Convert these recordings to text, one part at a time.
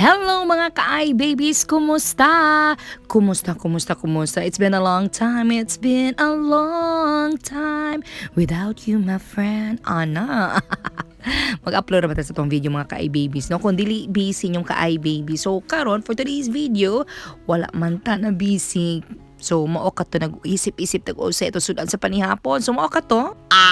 Hello mga ka-ay babies, kumusta? Kumusta, kumusta, kumusta? It's been a long time, it's been a long time without you my friend. Ana. Mag-upload na ba tayo sa tong video mga ka-ay babies, no? Kung dili busy yung ka-ay baby. So, karon for today's video, wala man ta na busy. So, mao ka to nag-isip-isip tag-usa ito sudan sa panihapon. So, mao ka to? Ah!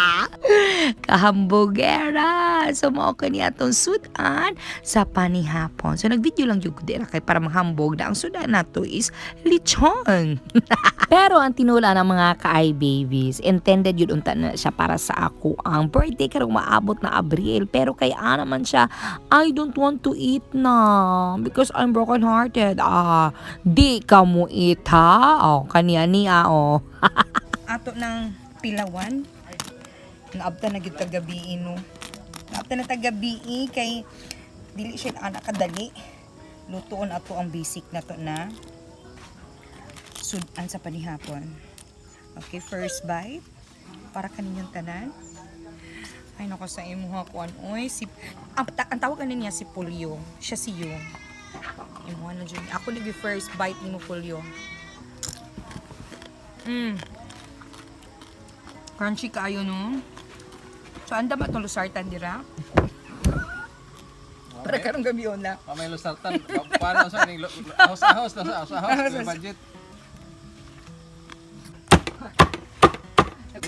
Kahambogera! So, mao ka niya itong sudan sa panihapon. So, nag-video lang yung kudera kay para manghambog na ang sudan nato is lechon. Pero ang tinula ng mga ka-ay babies, intended yun unta na siya para sa ako. Ang birthday karong maabot na Abril. Pero kay ana man siya, I don't want to eat na because I'm broken hearted. Ah, di ka mo eat ha? Oh, kaniya niya oh. Ato ng pilawan. Naabta na gid gabi no. Naabta na tagabi kay dili siya anak kadali. Lutuon ato ang basic na to na sudan sa panihapon. Okay, first bite. Para kaninyong tanan. Ay, nako sa imo ha, kuan. Oy, si, ang, ta- ang tawag niya si Pulyo. Siya si Yung. Imo na dyan. Ako nag first bite ni mo Pulyo. Mm. Crunchy kayo, no? So, anda ba itong lusartan dira? Para karong gabi yun na. Pamelo sartan, paano sa ning ahos-ahos na sa ahos-ahos may budget.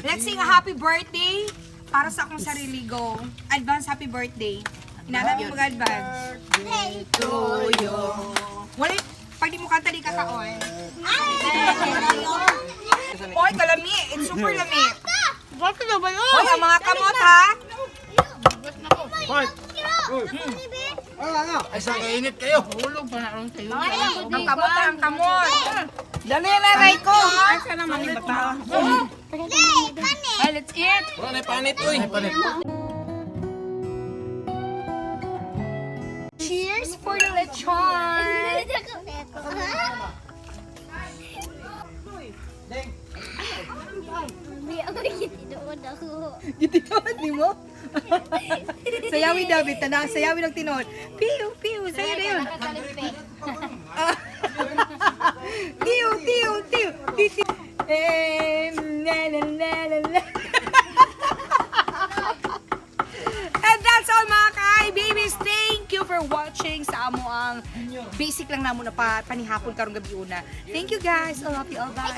Let's sing a happy birthday para sa akong sarili go. Advance happy birthday. Inala mo mag-advance. Hey to you. Wala, pag di mo kanta di kakaon. Oy, kalami. It's super lami. Bakit na ba yun? Oy, ang mga kamot ha. Ay sa init kayo. Hulog pa na rin sa'yo. Ang kamot ha, ang kamot. Dali na, Ray ko. Asa naman yung bata? Ay, let's eat. Wala na panit uy. Panit. Cheers for the lechon. Gitinood ni mo? sayawi David, tanda, sayawi ng tinood. Piu, piu, sayo na yun. Tiyo, tiyo, tiyo, tiyo. Eh, la, la, la, la, la. And that's all mga kai babies. Thank you for watching sa amo ang basic lang namo na pa panihapon karong gabi una. Thank you guys. I love you all. Bye.